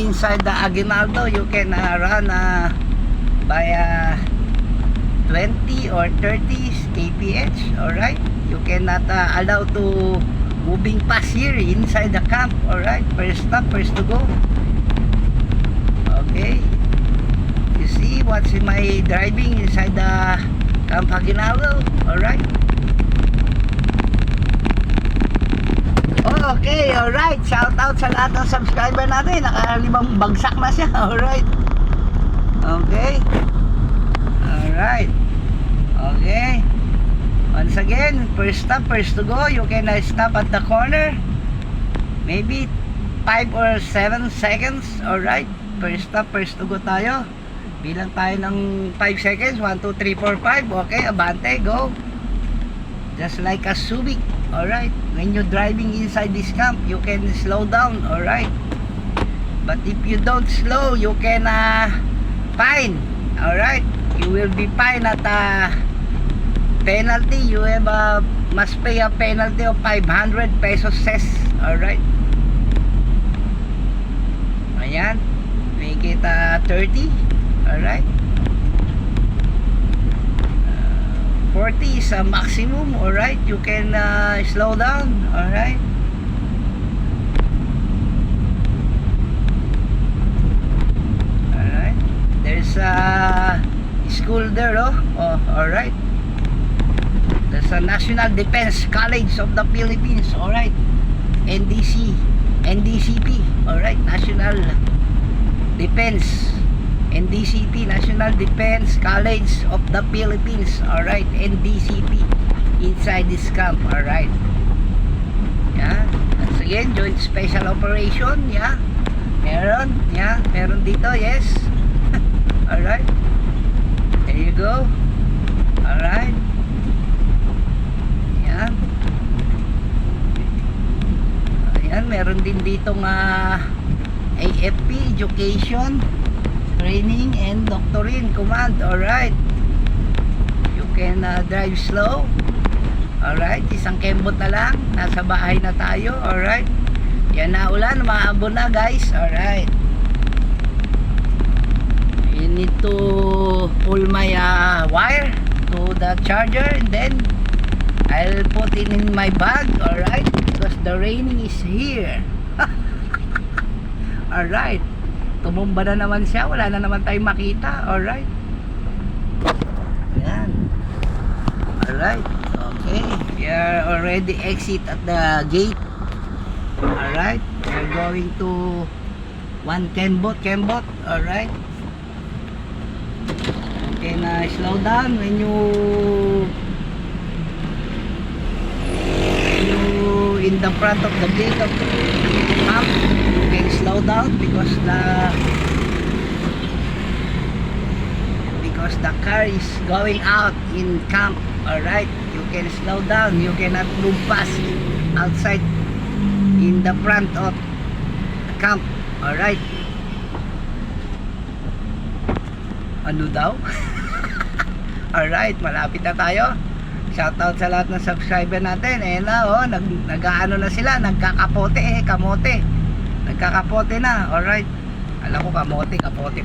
inside the Aguinaldo you can uh, run uh, by uh, 20 or 30 kph alright? You cannot uh, allow to moving past here inside the camp alright? First stop first to go. Okay. You see what's in my driving inside the camp Aguinaldo alright Okay, alright. Shout out sa lahat ng subscriber natin. Nakalimang bagsak na siya. Alright. Okay. Alright. Okay. Once again, first stop, first to go. You can uh, stop at the corner. Maybe 5 or 7 seconds. Alright. First stop, first to go tayo. Bilang tayo ng 5 seconds. 1, 2, 3, 4, 5. Okay, abante, go. Just like a Subic. Alright. When you're driving inside this camp, you can slow down. Alright. But if you don't slow, you can uh, fine. Alright. You will be fine at a penalty. You have a, must pay a penalty of 500 pesos cess. Alright. Ayan. Make it uh, 30. Alright. 40 is a maximum, alright? You can uh, slow down, alright? Alright. There's a school there, oh. oh alright. There's a National Defense College of the Philippines, alright? NDC, NDCP, alright? National Defense NDCP National Defense College of the Philippines. Alright NDCP inside this camp alright yeah once again joint special operation yeah. Meron yeah meron dito yes. Alright there you go. Alright yan ayan meron din ditong uh, AFP Education training and doctrine command alright. You can uh, drive slow. Alright isang kembot na lang. Nasa bahay na tayo alright. Yan na ulan maambon na guys. Alright. You need to pull my uh, wire to the charger and then I'll put it in my bag alright because the raining is here. Alright tumumba na naman siya wala na naman tayong makita. Alright. Yan alright. Okay. We are already exit at the gate. Alright. We are going to one Kembot Kembot alright. Okay na slow down when you you in the front of the gate of you can slow down because the because the car is going out in camp. Alright you can slow down. You cannot move fast outside in the front of the camp. Alright. Ano daw? Alright malapit na tayo Shoutout sa lahat ng subscriber natin. Eh na oh, nag nag-aano na sila, nagkakapote eh, kamote. Nagkakapote na. Alright. Alam ko kamote, kapote